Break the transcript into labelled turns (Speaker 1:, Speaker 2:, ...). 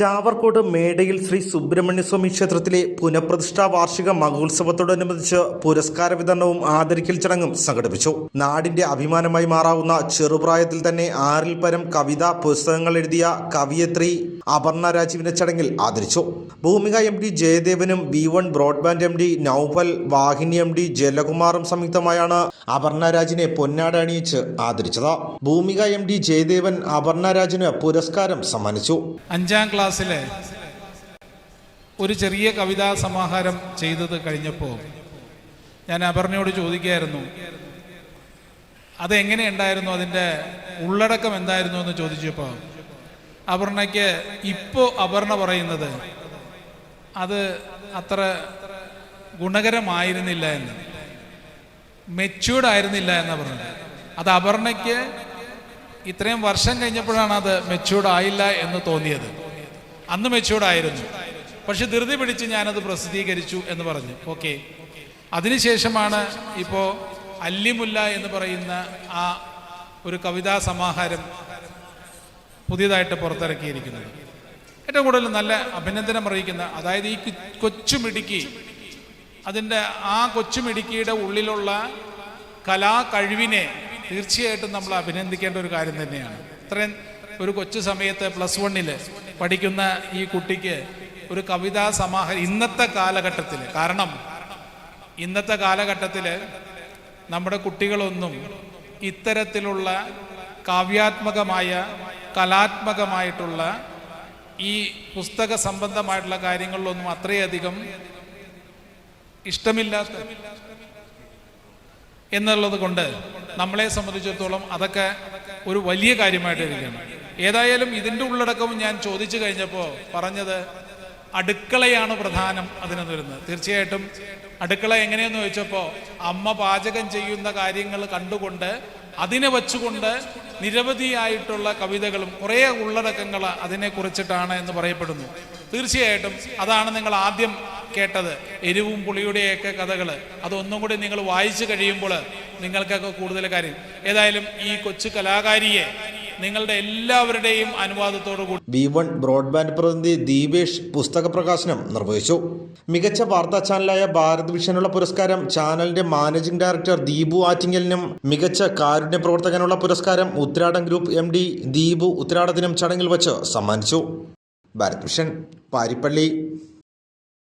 Speaker 1: ചാവർക്കോട് മേടയിൽ ശ്രീ സുബ്രഹ്മണ്യസ്വാമി ക്ഷേത്രത്തിലെ പുനഃപ്രതിഷ്ഠാ വാർഷിക മഹോത്സവത്തോടനുബന്ധിച്ച് പുരസ്കാര വിതരണവും ആദരിക്കൽ ചടങ്ങും സംഘടിപ്പിച്ചു. നാടിന്റെ അഭിമാനമായി മാറാവുന്ന ചെറുപ്രായത്തിൽ തന്നെ ആറിൽ പരം കവിത പുസ്തകങ്ങൾ എഴുതിയ കവിയത്രി അപർണ രാജീവിന്റെ ചടങ്ങിൽ ആദരിച്ചു. Bhoomika M D ജയദേവനും V one broadband M D Noufal Vahini M D ജലകുമാറും സംയുക്തമായാണ് അപർണ രാജിനെ പൊന്നാട അണിയിച്ച് ആദരിച്ചത്. ഭൂമിക എം ഡി ജയദേവൻ അപർണ രാജിന് പുരസ്കാരം സമ്മാനിച്ചു.
Speaker 2: അഞ്ചാം ക്ലാസ്സിലെ ഒരു ചെറിയ കവിതാ സമാഹാരം ചെയ്തത് കഴിഞ്ഞപ്പോൾ ഞാൻ അപർണയോട് ചോദിക്കുകയായിരുന്നു അതെങ്ങനെ ഉണ്ടായിരുന്നു? അതിന്റെ ഉള്ളടക്കം എന്തായിരുന്നു? എന്ന് ചോദിച്ചപ്പോൾ അപർണയ്ക്ക് ഇപ്പോൾ അപർണ പറയുന്നത് അത് അത്ര ഗുണകരമായിരുന്നില്ല എന്ന്. മെച്യൂർഡ് ആയിരുന്നില്ല എന്ന് പറഞ്ഞത്. അത് അപർണയ്ക്ക് ഇത്രയും വർഷം കഴിഞ്ഞപ്പോഴാണ് അത് മെച്യൂർഡ് ആയില്ല എന്ന് തോന്നിയത്. അന്ന് മെച്യൂർഡ് ആയിരുന്നു. പക്ഷെ ധൃതി പിടിച്ച് ഞാനത് പ്രസിദ്ധീകരിച്ചു എന്ന് പറഞ്ഞു. ഓക്കെ അതിനുശേഷമാണ് ഇപ്പോൾ അല്ലിമുല്ല എന്ന് പറയുന്ന ആ ഒരു കവിതാ സമാഹാരം പുതിയതായിട്ട് പുറത്തിറക്കിയിരിക്കുന്നത്. ഏറ്റവും കൂടുതൽ നല്ല അഭിനന്ദനം അറിയിക്കുന്ന അതായത് ഈ കൊച്ചുമിടുക്കി അതിന്റെ ആ കൊച്ചുമിടുക്കിയുടെ ഉള്ളിലുള്ള കലാ കഴിവിനെ തീർച്ചയായിട്ടും നമ്മൾ അഭിനന്ദിക്കേണ്ട ഒരു കാര്യം തന്നെയാണ്. ഇത്രയും ഒരു കൊച്ചു സമയത്ത് പ്ലസ് വണ്ണിൽ പഠിക്കുന്ന ഈ കുട്ടിക്ക് ഒരു കവിതാ സമാഹ ഇന്നത്തെ കാലഘട്ടത്തിൽ കാരണം ഇന്നത്തെ കാലഘട്ടത്തിൽ നമ്മുടെ കുട്ടികളൊന്നും ഇത്തരത്തിലുള്ള കാവ്യാത്മകമായ കലാത്മകമായിട്ടുള്ള ഈ പുസ്തക സംബന്ധമായിട്ടുള്ള കാര്യങ്ങളിലൊന്നും അത്രയധികം ഇഷ്ടമില്ലാത്ത എന്നുള്ളത് കൊണ്ട് നമ്മളെ സംബന്ധിച്ചിടത്തോളം അതൊക്കെ ഒരു വലിയ കാര്യമായിട്ട് ഇരിക്കണം ഏതായാലും ഇതിന്റെ ഉള്ളടക്കവും ഞാൻ ചോദിച്ചു കഴിഞ്ഞപ്പോൾ പറഞ്ഞത് അടുക്കളയാണ് പ്രധാനം അതിനെന്ന് വരുന്നത്. തീർച്ചയായിട്ടും അടുക്കള എങ്ങനെയെന്ന് ചോദിച്ചപ്പോൾ അമ്മ പാചകം ചെയ്യുന്ന കാര്യങ്ങൾ കണ്ടുകൊണ്ട് അതിനെ വച്ചുകൊണ്ട് നിരവധിയായിട്ടുള്ള കവിതകളും കുറേ ഉള്ളടക്കങ്ങൾ അതിനെ കുറിച്ചിട്ടാണ് എന്ന് പറയപ്പെടുന്നു. തീർച്ചയായിട്ടും അതാണ് നിങ്ങൾ ആദ്യം കേട്ടത്. എരിവും പുളിയുടെയൊക്കെ കഥകൾ അതൊന്നും കൂടി നിങ്ങൾ വായിച്ചു കഴിയുമ്പോൾ നിങ്ങൾക്കൊക്കെ കൂടുതൽ കാര്യം. ഏതായാലും ഈ കൊച്ചു കലാകാരിയെ നിങ്ങളുടെ എല്ലാവരുടെയും അനുവാദത്തോടു കൂടി
Speaker 1: ബി വൺ ബ്രോഡ്ബാൻഡ് പ്രതിനിധി ദീപേഷ് പുസ്തക പ്രകാശനം നിർവഹിച്ചു. മികച്ച വാർത്താ ചാനലായ ഭാരത് വിഷനുള്ള പുരസ്കാരം ചാനലിന്റെ മാനേജിംഗ് ഡയറക്ടർ ദീപു ആറ്റിങ്ങലിനും മികച്ച കാരുണ്യ പ്രവർത്തകനുള്ള പുരസ്കാരം Uthradam group M D Deepu ഉത്രാടത്തിനും ചടങ്ങിൽ വച്ച് സമ്മാനിച്ചു. ഭാരത് വിഷൻ പാരിപ്പള്ളി.